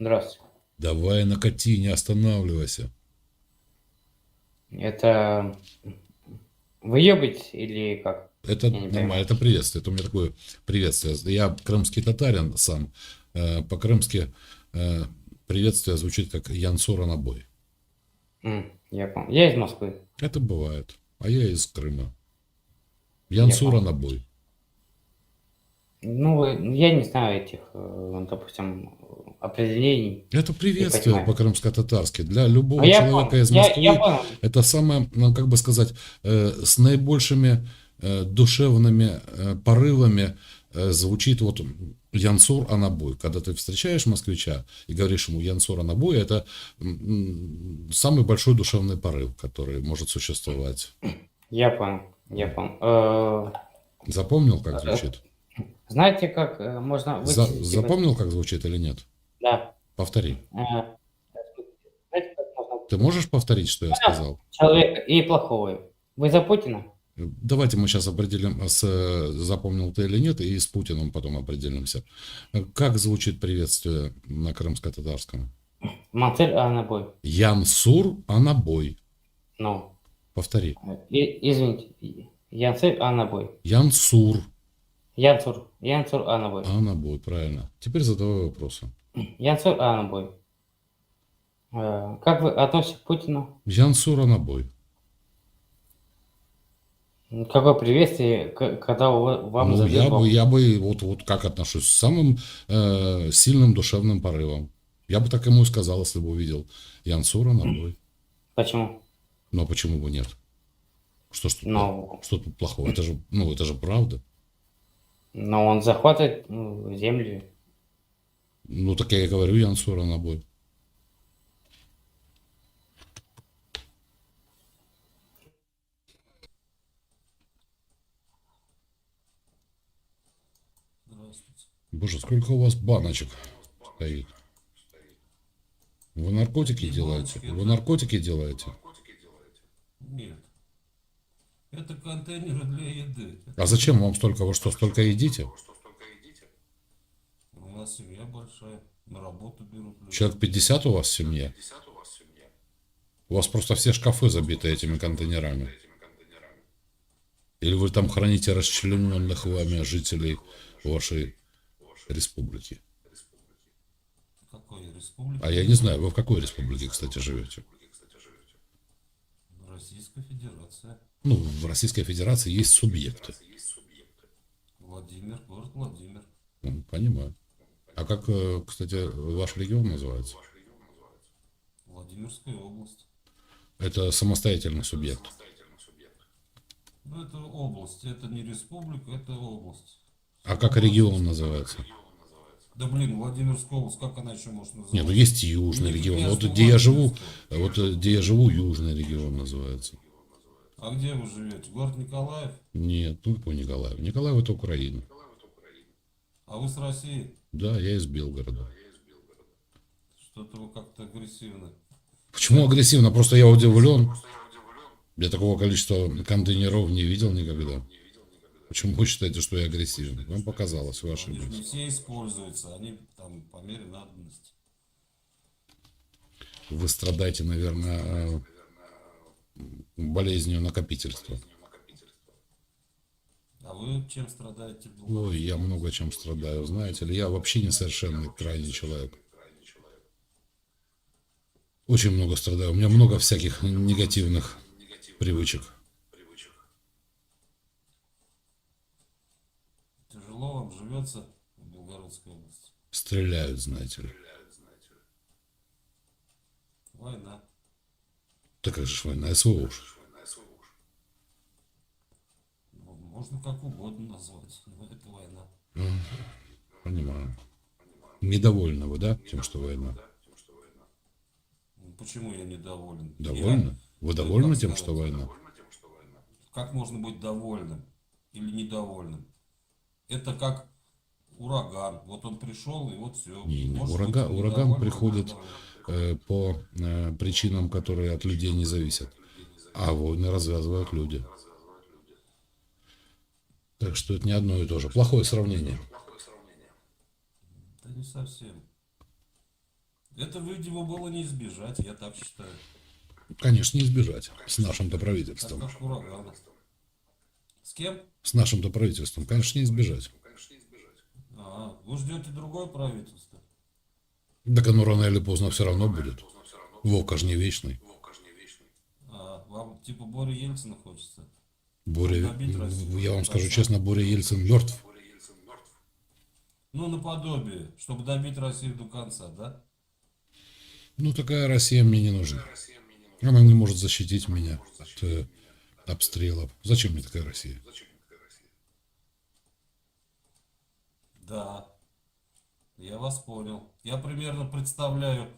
Здравствуйте. Давай накати, не останавливайся. Это вы ебать или как? Это нормально, это приветствие. Это у меня такое приветствие. Я крымский татарин сам. Э, По-крымски э, приветствие звучит как Янсура на бой. Я понял. Я из Москвы. Это бывает. А я из Крыма. Янсура на бой. Ну, я не знаю этих, э, допустим, определений. Это приветствие по-крымско-татарски. Для любого я человека понял. из Я- Москвы я понял. это самое, ну, как бы сказать, э, с наибольшими э, душевными э, порывами э, звучит вот Янсур Анабой. Когда ты встречаешь москвича и говоришь ему Янсур Анабой, это самый большой душевный порыв, который может существовать. Я понял. Я понял. Э, Запомнил, как звучит? Знаете, как э, можно За- запомнил, как звучит или нет? Да. Повтори. Э, Знаете, как можно Ты можешь повторить, что я сказал? человека и плохого? Вы за Путина? Давайте мы сейчас определим, с, э, запомнил ты или нет, и с Путиным потом определимся. Э, Как звучит приветствие на крымско-татарском? Мацель Анабой. Янсур Анабой. Ну, Повтори. и- извините. Янцель Анабой. Янсур Янцур. Янцур Анабой. Анабой, правильно. Теперь задавай вопросы. Янцур Анабой. Э, Как вы относитесь к Путину? Янсур Анабой. Какое приветствие, когда вам Ну, я бы, я бы вот, вот как отношусь с самым э, сильным душевным порывом. Я бы так ему и сказал, если бы увидел Янсур Анабой. Почему? Но почему бы нет? Что ж тут, Ну, что тут плохого? Это же, ну, это же правда. Но он захватывает ну, землю. Ну, так я и говорю, Янсура на бой. Здравствуйте. Боже, сколько у вас баночек стоит. Вы наркотики делаете? Вы наркотики делаете? Нет. Это контейнеры для еды. А зачем вам столько? Вы что, столько едите? У нас семья большая. На работу берут люди. Человек 50 у вас в семье? У вас просто все шкафы забиты этими контейнерами. Или вы там храните расчлененных вами жителей вашей республики? Какой республика? А я не знаю, вы в какой республике, кстати, живете? Российская Федерация. Ну, в Российской Федерации есть субъекты. Владимир, город Владимир. Ну, понимаю. А как, э, кстати, ваш регион называется? Владимирская область. Это самостоятельный субъект. Ну, это область. Это не республика, это область. А как регион называется? Да блин, Владимирская область, как она еще может называться? Нет, ну есть южный Ну, регион. Вот где я живу, Владимирская. вот э, где я живу, южный регион называется. А где вы живете? Город Николаев? Нет, ну какой Николаев? Николаев это Украина. А вы с России? Да, я из Белгорода. Что-то вы как-то агрессивно. Почему агрессивно? Просто я удивлен. Я такого количества контейнеров не видел никогда. Почему вы считаете, что я агрессивен? Вам показалось, вы же не ошиблись. все используются, они там по мере надобности. Вы страдаете, наверное, э, болезнью накопительства. А вы чем страдаете? Ой, я много чем страдаю, знаете ли. Я вообще несовершенный, крайний человек. Очень много страдаю. У меня много всяких негативных привычек. Тяжело вам живется в Белгородской области. Стреляют, знаете ли. Война. Да как же война, СВО уж. Ну, Можно как угодно назвать, но это война. Понимаю. Недовольны вы, да, тем, что война? Ну, Почему я недоволен? Довольны? Вы довольны тем, сказать? что война? Как можно быть довольным или недовольным? Это как ураган. Вот он пришел, и вот все. Не, не, ураган, ураган приходит э, по э, причинам, которые от людей не зависят. А войны развязывают люди. Так что это не одно и то же. Плохое сравнение. Да не совсем. Это, видимо, было не избежать, я так считаю. Конечно, не избежать с нашим-то Так правительством. как ураган. С кем? С нашим-то правительством, конечно, не избежать. А, вы ждете другое правительство? Так оно рано или поздно все равно будет. Вовка ж не вечный. А, вам типа Боря Ельцина хочется? Боря, Россию. я вам скажу честно, Боря Ельцин мертв. Ну, наподобие, чтобы добить Россию до конца, да? Ну, такая Россия мне не нужна. Она не может защитить меня от э, обстрелов. Зачем мне такая Россия? Да. Я вас понял. Я примерно представляю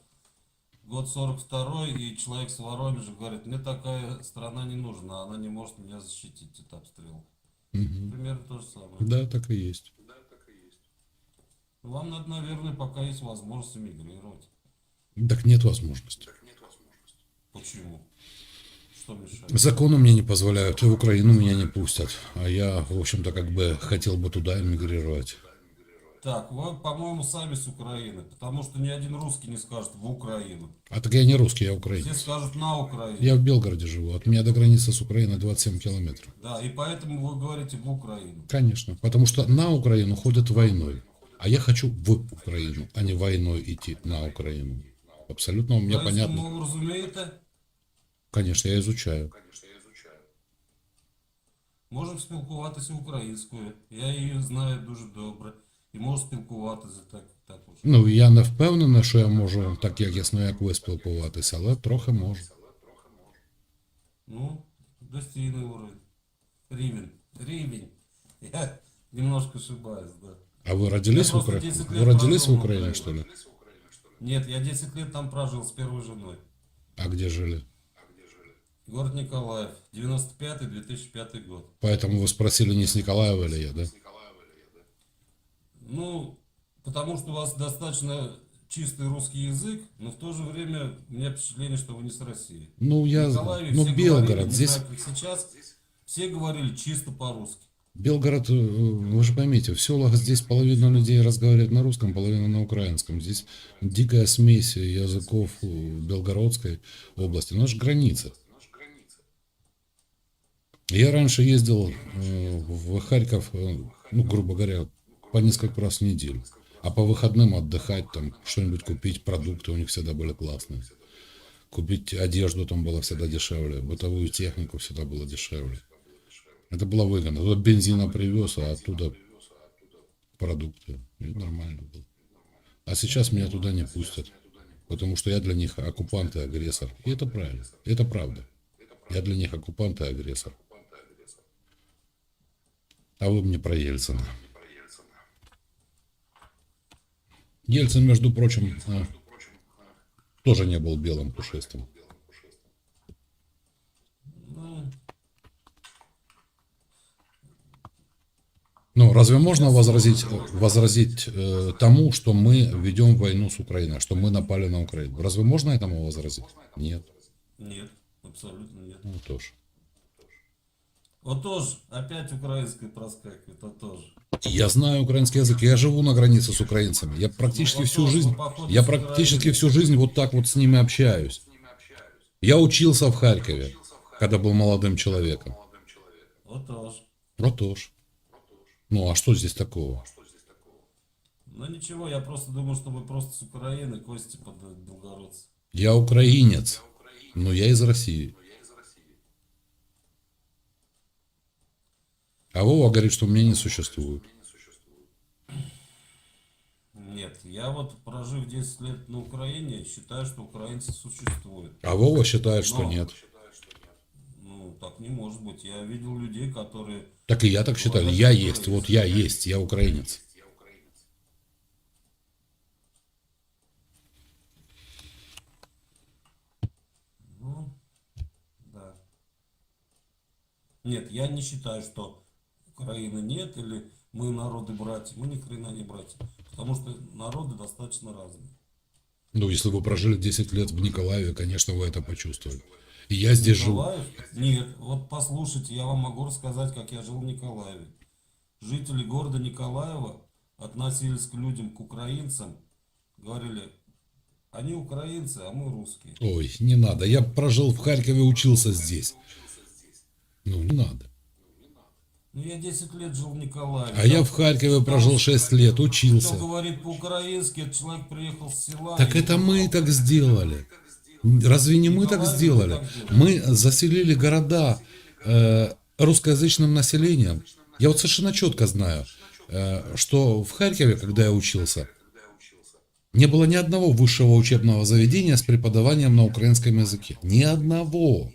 год 42 и человек с Воронежа говорит, мне такая страна не нужна, она не может меня защитить от обстрела. Мгм. Примерно то же самое. Да, так и есть. Вам надо, наверное, пока есть возможность эмигрировать. Так нет возможности. Почему? Что мешает? Законы мне не позволяют, и в Украину меня не пустят. А я, в общем-то, как бы хотел бы туда эмигрировать. Так, вы, по-моему, сами с Украины, потому что ни один русский не скажет в Украину. А так я не русский, я Все украинец. скажут на Украину. Я в Белгороде живу. От меня до границы с Украиной 27 километров. Да, и поэтому вы говорите в Украину. Конечно. Потому что на Украину ходят войной. А я хочу в Украину, а не войной идти на Украину. Абсолютно у меня Українську понятно. мову розумієте? Конечно, я изучаю. Можемо спілкуватися українською. Я її знаю дуже добре. І можу спілкуватися так, також. Ну, я не впевнений, що я можу так якісно, як ви спілкуватися, але трохи можу. Ну, достійний уровень. Рівень. Рівень. Я немножко ошибаюсь, да. А вы родились в просто Украине? 10 Вы лет родились в прожил в Украине, Украине. что ли? Нет, я 10 лет там прожил с первой женой. А где жили? Город Николаев. 95-2005 год. Поэтому вы спросили, не с Николаева ли я, да? Ну, потому что у вас достаточно чистый русский язык, но в то же время у меня впечатление, что вы не с России. Ну, я... Николаеве Ну, все Белгород. говорили, не Здесь знаю, как сейчас, все говорили чисто по-русски. Белгород, э, вы же поймите, в селах здесь половина людей разговаривает на русском, половина на украинском. Здесь дикая смесь языков э, Белгородской области. Ну, это же граница. Я раньше ездил э, в Харьков, э, ну, грубо говоря, по несколько раз в неделю. А по выходным отдыхать, там, что-нибудь купить, продукты у них всегда были классные. Купить одежду там было всегда дешевле, бытовую технику всегда было дешевле. Это было выгодно. Туда бензина привез, а оттуда продукты. И нормально было. А сейчас меня туда не пустят. Потому что я для них оккупант и агрессор. И это правильно. Это правда. Я для них оккупант и агрессор. А вы мне про Ельцина. Ельцин, между прочим, а, тоже не был белым пушистым. Ну, Ну, разве можно возразить, возразить э, тому, что мы ведем войну с Украиной, что мы напали на Украину? Разве можно этому возразить? Нет. нет, абсолютно нет. Ну, тоже. Вот тоже, опять украинское проскакивает, это тоже. Я знаю украинский язык, я живу на границе с украинцами. Я практически Ну, всю вот жизнь, я практически всю жизнь вот так вот с ними общаюсь. Я учился в Харькове, когда был молодым человеком. Вот тоже. Ну, а что здесь такого? Ну ничего, я просто думаю, что вы просто с Украины, кости под белгородцы. Я украинец, но я из России. А Вова говорит, что меня не существует. Нет, я вот прожив 10 лет на Украине, считаю, что украинцы существуют. А Вова считает, что Но- нет. Ну, так не может быть. Я видел людей, которые... Так и я так считаю. Я есть, вот я есть, я украинец. Ну. Нет, я не считаю, что Украины нет, или мы народы братья. Мы ни хрена не братья. Потому что народы достаточно разные. Ну, если вы прожили 10 лет в Николаеве, конечно, вы это почувствовали. И я здесь живу. Николаев? Нет, вот послушайте, я вам могу рассказать, как я жил в Николаеве. Жители города Николаева относились к людям, к украинцам, говорили, Они украинцы, а мы русские. Ой, не надо. Я прожил в Харькове, учился здесь. Ну, не надо. Ну, я 10 лет жил в Николаеве. А я в Харькове прожил 6 лет, Кто учился. говорит по-украински, человек приехал с села. Так это мы так сделали. Разве не мы так сделали? Мы заселили города э, русскоязычным населением. Я вот совершенно четко знаю, э, что в Харькове, когда я учился, не было ни одного высшего учебного заведения с преподаванием на украинском языке. Ни одного.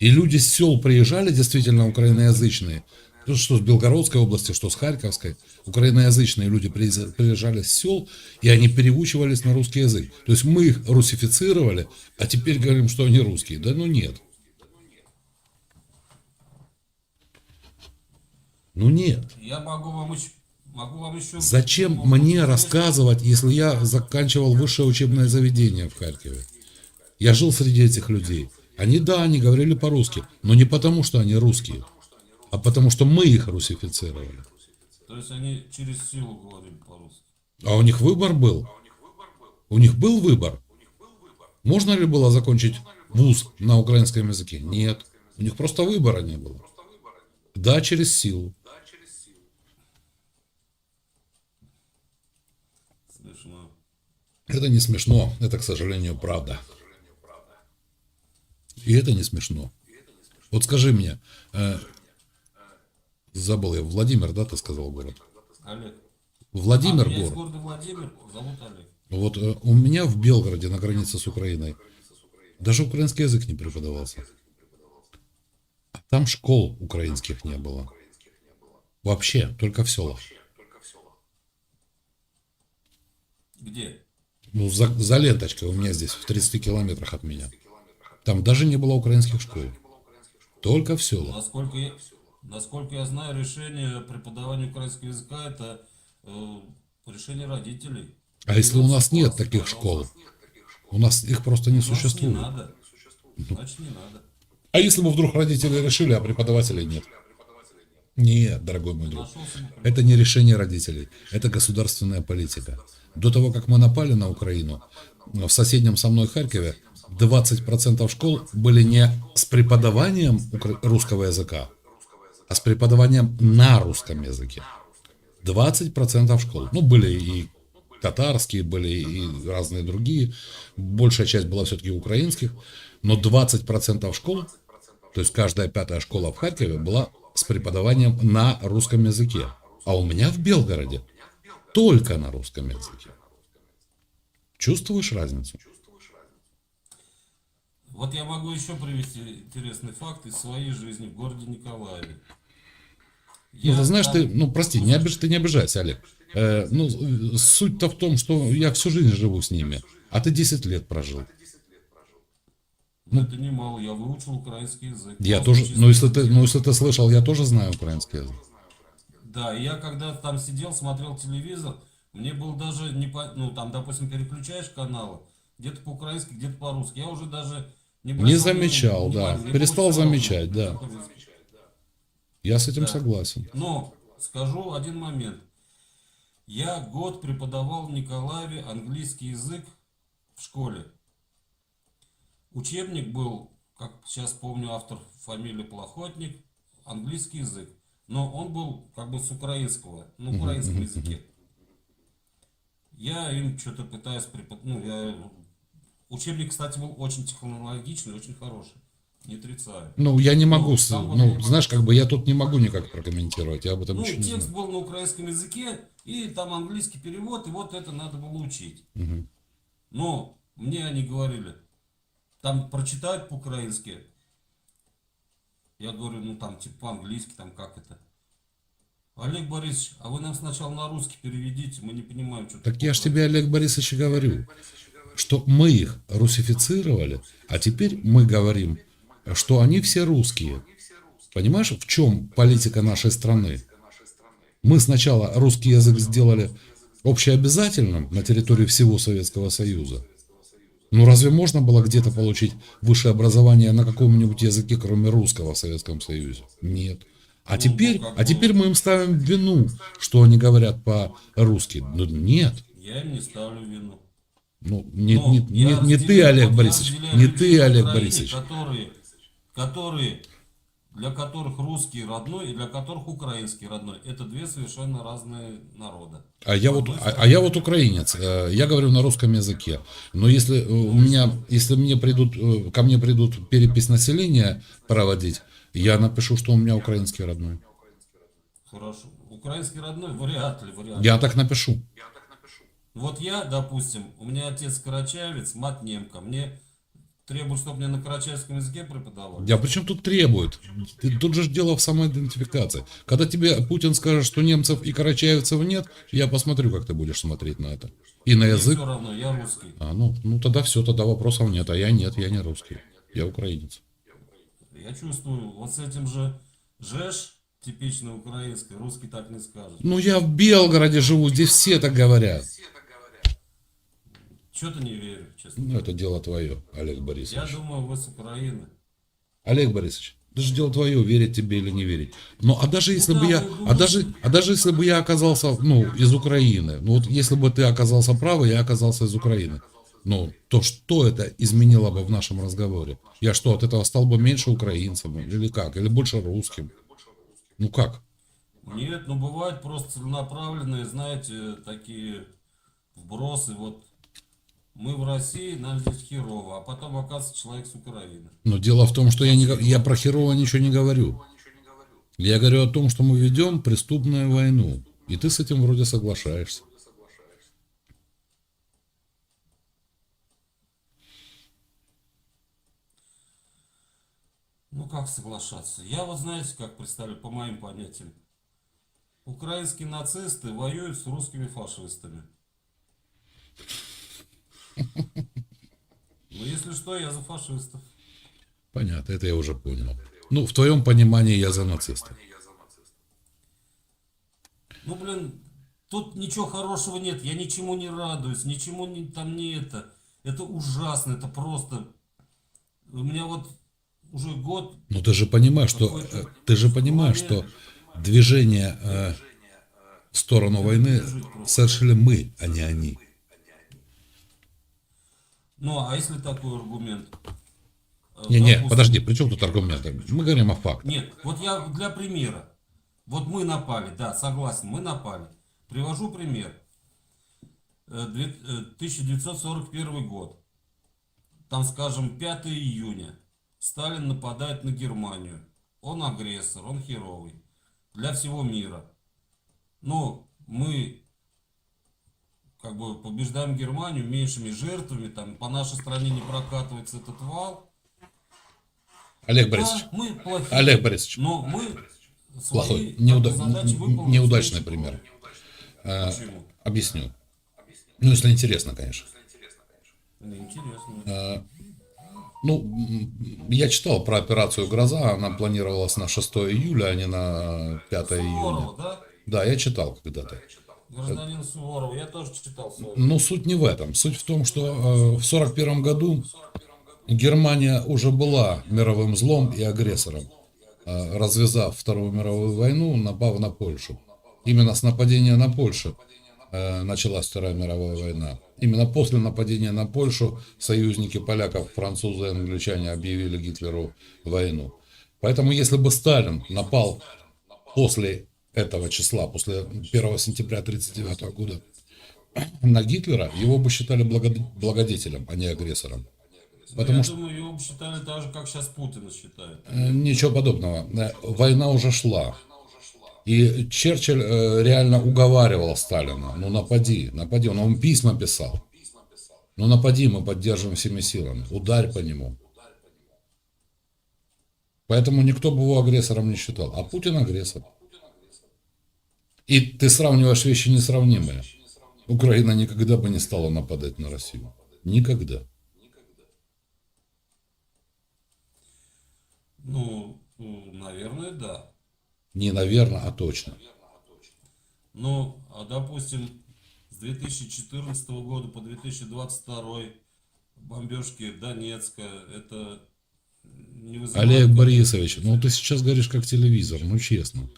И люди с сел приезжали, действительно украиноязычные, ну, что с Белгородской области, что с Харьковской, украиноязычные люди приезжали с сел, и они переучивались на русский язык. То есть мы их русифицировали, а теперь говорим, что они русские. Да ну нет. Ну нет. Я могу вам еще... Могу вам еще... Зачем Ну, мне рассказывать, если я заканчивал высшее учебное заведение в Харькове? Я жил среди этих людей. Они, да, они говорили по-русски, но не потому, что они русские, а потому, что мы их русифицировали. То есть они через силу говорили по-русски. А у них выбор был. У них был выбор. Можно ли было закончить вуз на украинском языке? Нет. У них просто выбора не было. Да, через силу. Это не смешно, это, к сожалению, правда. И это не смешно. Вот скажи мне, э, забыл я, Владимир, да, ты сказал город? Олег. Владимир а, город. города Владимир, зовут Олег. Вот э, у меня в Белгороде, на границе с Украиной, даже украинский язык не преподавался. А там школ украинских не было. Вообще, только в селах. Где? Ну, за, за ленточкой у меня здесь, в 30 километрах от меня. Там даже не было украинских школ. Только в селах. Насколько я, насколько я знаю, решение преподавания украинского языка это э, решение родителей. А если у нас нет таких школ? У нас их просто не существует. не надо. Значит, не надо. А если бы вдруг родители решили, а преподавателей нет? Нет, дорогой мой друг. Это не решение родителей, это государственная политика. До того, как мы напали на Украину, в соседнем со мной Харькове 20% школ были не с преподаванием русского языка, а с преподаванием на русском языке. 20% школ. Ну, были и татарские, были и разные другие. Большая часть была все-таки украинских. Но 20% школ, то есть каждая пятая школа в Харькове была с преподаванием на русском языке. А у меня в Белгороде только на русском языке. Чувствуешь разницу? Вот я могу еще привести интересный факт из своей жизни в городе Николаеве. Ну, Я ты знаешь, там- ты, ну, прости, не обиж, ты не обижайся, Олег. Э, ну, суть-то в том, что я всю жизнь живу с ними, а ты 10 лет прожил. Ну, это немало, я выучил украинский язык. Я тоже, ну если ты, ну если ты слышал, я тоже знаю украинский язык. Да, я когда там сидел, смотрел телевизор, мне было даже не по... ну там, допустим, переключаешь каналы, где-то по-украински, где-то по-русски. Я уже даже не, замечал, да. Перестал замечать, да. Я с этим Да. согласен. Но скажу один момент. Я год преподавал в Николаеве английский язык в школе. Учебник был, как сейчас помню, автор фамилия Плохотник, английский язык. Но он был как бы с украинского, на украинском языке. Я им что-то пытаюсь преподавать. Ну, я... Учебник, кстати, был очень технологичный, очень хороший. Не отрицаю. Ну, я не могу, Ну, с- ну, я- знаешь, как бы я тут не могу никак прокомментировать, я об этом Ну, еще не текст знаю. был на украинском языке, и там английский перевод, и вот это надо было учить. Мгм. Но мне они говорили, там прочитают по-украински. Я говорю, ну там типа по-английски, там как это. Олег Борисович, а вы нам сначала на русский переведите, мы не понимаем, что Так я ж тебе, Олег Борисович, говорю, что мы их русифицировали, а теперь мы говорим, что они все русские. Понимаешь, в чем политика нашей страны? Мы сначала русский язык сделали общеобязательным на территории всего Советского Союза. Ну разве можно было где-то получить высшее образование на каком-нибудь языке, кроме русского в Советском Союзе? Нет. А Ну, теперь, как а теперь мы им ставим вину, что они говорят по-русски. Ну нет. Я им не ставлю вину. Ну, не, Ну, не, я не, не ты, Олег я Борисович, не ты, Олег Украине, Борисович. Которые, которые, для которых русский родной и для которых украинский родной. Это две совершенно разные народа. А я вот, а, а я вот украинец, э, я говорю на русском языке. Но если у меня, если мне придут, э, ко мне придут перепись населения проводить, я напишу, что у меня украинский родной. Хорошо. Украинский родной вряд ли, вряд ли. Я так напишу. Вот я, допустим, у меня отец карачаевец, мать немка. Мне требуют, чтобы мне на карачаевском языке преподавали. Я причем тут требует? Ты- Тут же дело в самоидентификации. Когда тебе Путин скажет, что немцев и карачаевцев нет, я посмотрю, как ты будешь смотреть на это. И на Мне язык. все равно, я русский. А, ну, ну тогда все, тогда вопросов нет. А я нет, я не русский. Я украинец. Я чувствую, вот с этим же жеш, типично украинский, русский так не скажет. Ну я в Белгороде живу, здесь все так говорят. Что-то не верю, честно. Ну, это дело твое, Олег Я Борисович. думаю, вы с Украины. Олег Борисович, это же дело твое, верить тебе или не верить. Ну, а даже если да, бы я, вы а даже, а даже если бы я оказался, ну, из Украины, ну, вот если бы ты оказался прав, и я оказался из Украины, ну, то что это изменило бы в нашем разговоре? Я что, от этого стал бы меньше украинцем, или как? Или больше русским? Ну, как? Нет, ну бывают просто целенаправленные, знаете, такие вбросы. Вот мы в России, нам здесь херово, а потом оказывается человек с Украины. Но дело в том, что я, не, я про Херова ничего не говорю. Я говорю о том, что мы ведем преступную войну. И ты с этим вроде соглашаешься. Ну как соглашаться? Я вот знаете, как представляю, по моим понятиям. Украинские нацисты воюют с русскими фашистами. Ну если что, я за фашистов. Понятно, это я уже понял. Ну, в твоем понимании я за нациста. Ну, блин, тут ничего хорошего нет. Я ничему не радуюсь, ничему не, там не это. Это ужасно, это просто... У меня вот уже год... Но ты же понимаешь, что э, ты же понимаешь, что движение э, в сторону войны совершили мы, а не они. Ну, а если такой аргумент? Э, Не-не, допустим, подожди, при чем тут аргументы? Мы говорим о фактах. Нет, вот я для примера. Вот мы напали, да, согласен, мы напали. Привожу пример. Э, две- э, 1941 год. Там, скажем, 5 июня. Сталин нападает на Германию. Он агрессор, он херовый. Для всего мира. Ну, мы как бы побеждаем Германию меньшими жертвами, там по нашей стране не прокатывается этот вал. Олег Да, Борисович, мы плохие. Олег Борисович, Но мы плохой, неуда- неудачный пример. Почему? Объясню. Ну, если интересно, конечно. Мне интересно. Э, Ну, я читал про операцию «Гроза», она планировалась на 6 июля, а не на 5 июня. Да? Да, я читал когда-то. Гражданин Суворов, я тоже читал Суворова. Но суть не в этом. Суть в том, что э, в 41 году Германия уже была мировым злом и агрессором, э, развязав Вторую мировую войну, напав на Польшу. Именно с нападения на Польшу э, началась Вторая мировая война. Именно после нападения на Польшу союзники поляков, французы и англичане объявили Гитлеру войну. Поэтому если бы Сталин напал после этого числа, после 1 сентября 1939 года, на Гитлера, его бы считали благод- благодетелем, а не агрессором. Потому я что думаю, его бы считали так же, как сейчас Путина считают. э, ничего подобного. Э, Война уже шла. И Черчилль э, реально уговаривал Сталина, ну напади, напади. Он ему письма писал. Ну напади, мы поддерживаем всеми силами. Ударь по нему. Поэтому никто бы его агрессором не считал. А Путин агрессор. И ты сравниваешь вещи несравнимые. Украина никогда бы не стала нападать на Россию. Никогда. Ну, наверное, да. Не наверное, а точно. Ну, а допустим, с 2014 года по 2022 бомбежки Донецка, это не вызывает... Олег Борисович, ну ты сейчас говоришь как телевизор, ну честно.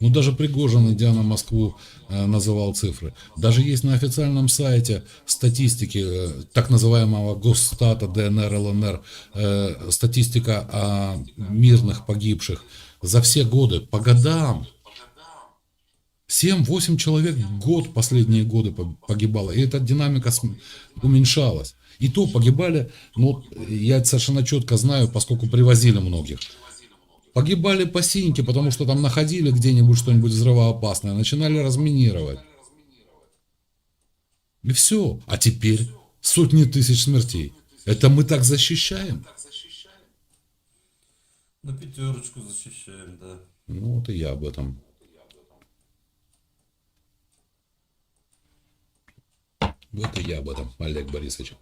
Ну, даже Пригожин, идя на Москву, э, называл цифры. Даже есть на официальном сайте статистики э, так называемого Госстата, ДНР, ЛНР, э, статистика о мирных погибших за все годы, по годам. 7-8 человек в год последние годы по- погибало. И эта динамика уменьшалась. И то погибали, ну, я совершенно четко знаю, поскольку привозили многих. Погибали по синьке, потому что там находили где-нибудь что-нибудь взрывоопасное, начинали разминировать. И все. А теперь сотни тысяч смертей. Это мы так защищаем? На пятерочку защищаем, да. Ну, вот и я об этом. Вот и я об этом, Олег Борисович.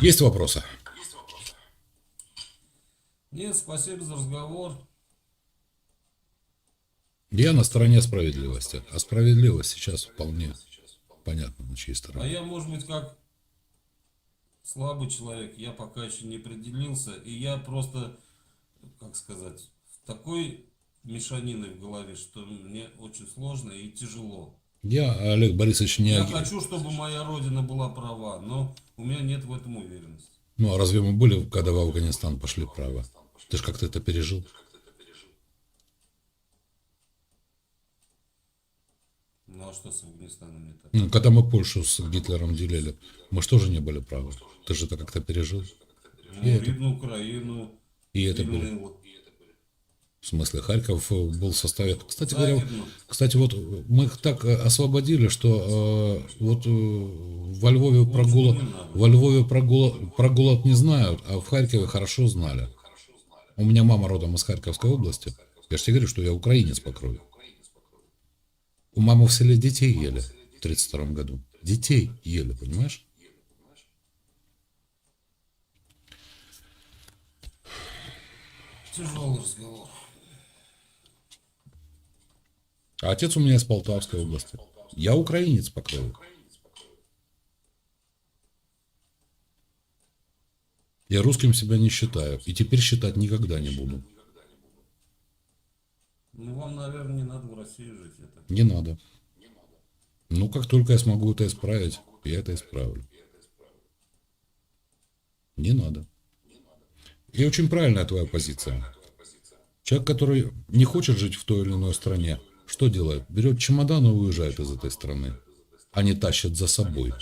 Есть вопросы? Нет, спасибо за разговор. Я на стороне справедливости. А справедливость сейчас вполне понятно, на чьей А стороне. я, может быть, как слабый человек, я пока еще не определился, и я просто, как сказать, в такой мешаниной в голове, что мне очень сложно и тяжело. Я, Олег Борисович, не... Я хочу, чтобы моя родина была права, но у меня нет в этом уверенности. Ну, а разве мы были, когда в Афганистан пошли право? Ты же как-то это пережил. Ну а что с Афганистаном не так? Ну, когда мы Польшу с Гитлером делили, мы же не были правы? Ты же это как-то пережил. Ну, это- видно Украину, И это было. Вильнюс, В смысле, Харьков э, был в составе... Кстати говоря, Захидну. кстати, вот мы их так э, освободили, что э, вот э, во Львове надо. во Львове прогула... прогулок не знают, а в Харькове хорошо знали. У меня мама родом из Харьковской области. Я же тебе говорю, что я украинец по крови. У мамы в селе детей ели в 32 году. Детей ели, понимаешь? Тяжелый разговор. А отец у меня из Полтавской области. Я украинец по крови. Я русским себя не считаю. И теперь считать никогда не буду. Ну вам, наверное, не надо в России жить. Это. Не надо. Ну, как только я смогу это исправить, я это исправлю. Не надо. И очень правильная твоя позиция. Человек, который не хочет жить в той или иной стране, что делает? Берет чемодан и уезжает из этой страны. А не тащит за собой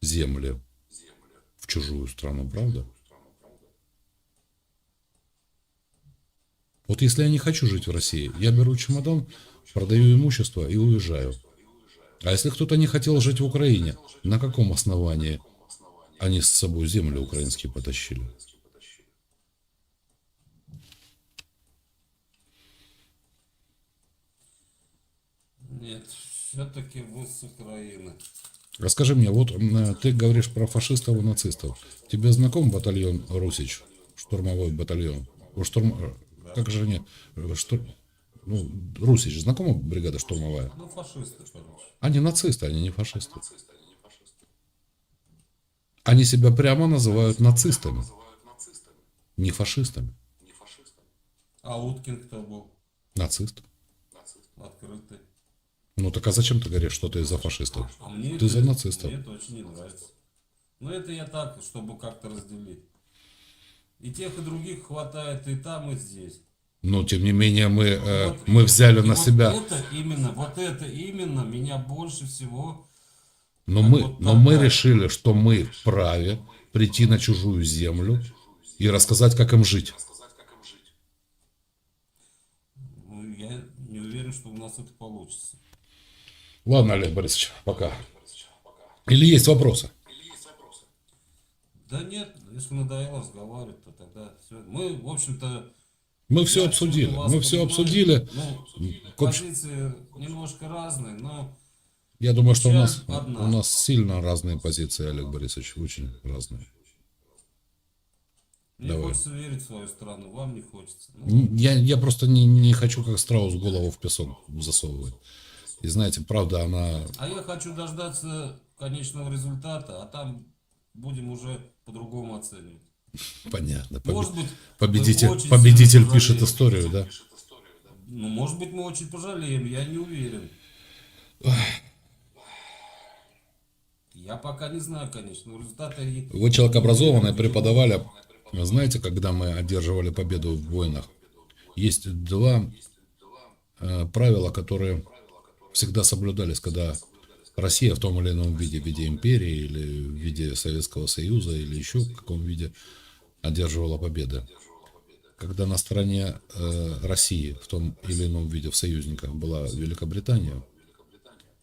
земли чужую страну, правда? Вот если я не хочу жить в России, я беру чемодан, продаю имущество и уезжаю. А если кто-то не хотел жить в Украине, на каком основании они с собой земли украинские потащили? Нет, все-таки вы с Украины. Расскажи мне, вот м, ты говоришь про фашистов и нацистов. Тебе знаком батальон Русич? Штурмовой батальон? О, Штурм... э, Как же они? Э, Штур... Ну, Русич, знакома бригада штурмовая? Ну, фашисты, короче. Они нацисты, они не фашисты. Они себя прямо называют нацистами, не фашистами. А Уткин кто был? Нацист. Открытый. Ну так а зачем ты говоришь, что ты за фашистов? А мне Ты это- за нацистов. Мне это очень не нравится. Но это я так, чтобы как-то разделить. И тех, и других хватает и там, и здесь. Но тем не менее мы, э, Вот- мы взяли на вот себя. Это именно, вот это именно меня больше всего Но мы, вот но мы решили, что мы вправе прийти на чужую землю и рассказать, как им жить. Ну, я не уверен, что у нас это получится. Ладно, Олег Борисович, пока. Или есть вопросы? Да нет, если надоело разговаривать, то тогда все. Мы, в общем-то... Мы все обсудили. Мы все обсудили. Ну, позиции немножко разные, но Я думаю, что у нас, одна. у нас сильно разные позиции, Олег Борисович, очень разные. мне Давай. хочется верить в свою страну, вам не хочется. Ну, Я, я просто не, не хочу, как страус, голову в песок засовывать. И знаете, правда, она... А я хочу дождаться конечного результата, а там будем уже по-другому оценивать. Понятно. Может быть, победитель победитель пишет историю, да? Ну, может быть, мы очень пожалеем, я не уверен. Я пока не знаю, конечно, но результаты... Вы человек образованный, преподавали. Знаете, когда мы одерживали победу в войнах, есть два э, правила, которые всегда соблюдались, когда Россия в том или ином виде, в виде империи или в виде Советского Союза или еще в каком виде одерживала победы. Когда на стороне э, России в том или ином виде в союзниках была Великобритания,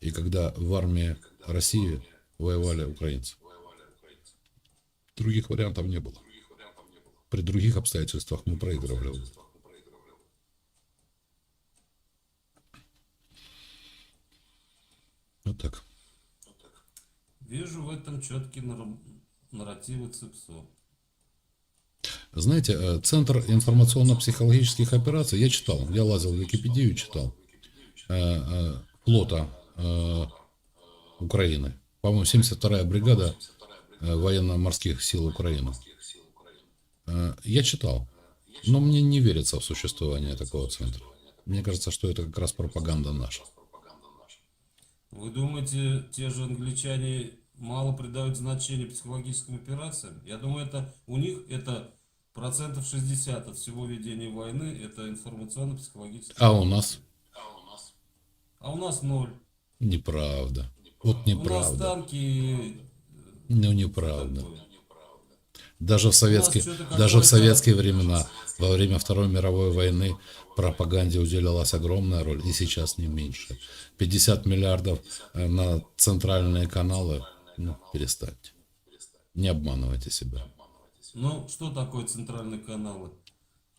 и когда в армии России воевали украинцы. Других вариантов не было. При других обстоятельствах мы проигрывали. Вот так. Вижу в этом четкий нар- нарративы ЦИПСО. Знаете, э, Центр информационно-психологических операций, я читал, я лазил в Википедию, читал, э, э, флота э, Украины. По-моему, 72-я бригада военно-морских сил Украины. Я читал, но мне не верится в существование такого центра. Мне кажется, что это как раз пропаганда наша. Вы думаете, те же англичане мало придают значения психологическим операциям? Я думаю, это у них это процентов 60 от всего ведения войны, это информационно-психологические. А у нас А у нас ноль. неправда. Вот У нас неправда. танки... Ну, неправда. такое. Даже в советские, даже в советские времена, во время Второй мировой войны, пропаганде уделялась огромная роль, и сейчас не меньше. 50 миллиардов э, на центральные каналы, ну, перестаньте. Не обманывайте себя. Ну, что такое центральные каналы?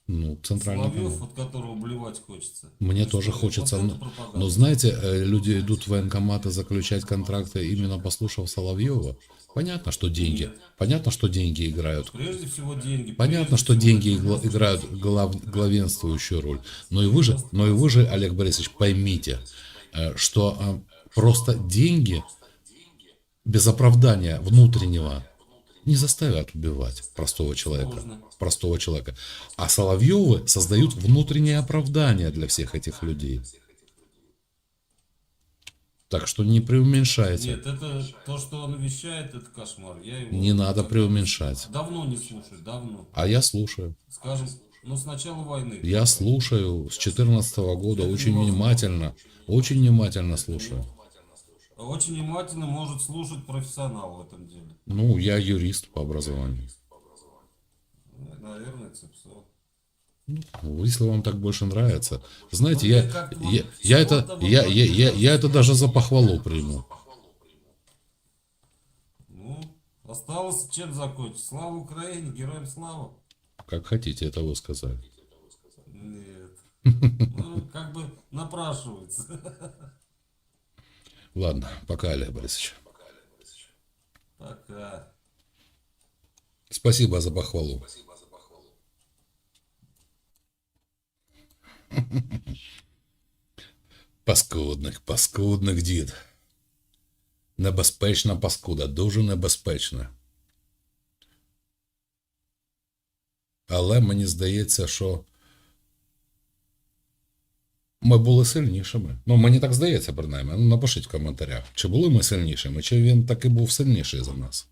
Ну, центральный Соловьев, канал. от которого блевать хочется. Мне Это тоже хочется. но, пропаганда. но знаете, э, люди идут в военкоматы заключать контракты, именно послушав Соловьева. Понятно, что деньги. Нет. Понятно, что деньги играют Прежде всего деньги. Понятно, прежде что деньги игла- играют глав- главенствующую роль. Но и вы же, но и вы же, Олег Борисович, поймите, э, что э, просто деньги без оправдания внутреннего не заставят убивать простого человека. Простого человека. А Соловьевы создают внутреннее оправдание для всех этих людей. Так что не преуменьшайте. Нет, это то, что он вещает, это кошмар. Я его Не надо преуменьшать. Давно не слушаю, давно. А я слушаю. Скажем, ну с начала войны. Я слушаю с 2014 года очень внимательно, очень внимательно слушаю. Очень внимательно может слушать профессионал в этом деле. Ну, я юрист по образованию. Ну, Наверное, ЦИПСО. Ну, Если вам так больше нравится. Знаете, Ну, я, я я, это, я, я, я, я это даже за похвалу приму. Ну, осталось чем закончить. Слава Украине, героям слава. Как хотите, это вы сказали. Нет. Ну, как бы напрашивается. Ладно, пока, Олег Борисович. Пока. Спасибо за похвалу. Паскудник, паскудник, дід. Небезпечна паскуда, дуже небезпечна. Але мені здається, що ми були сильнішими. Ну, мені так здається, принаймні. Ну, напишіть в коментарях, чи були ми сильнішими, чи він таки був сильніший за нас.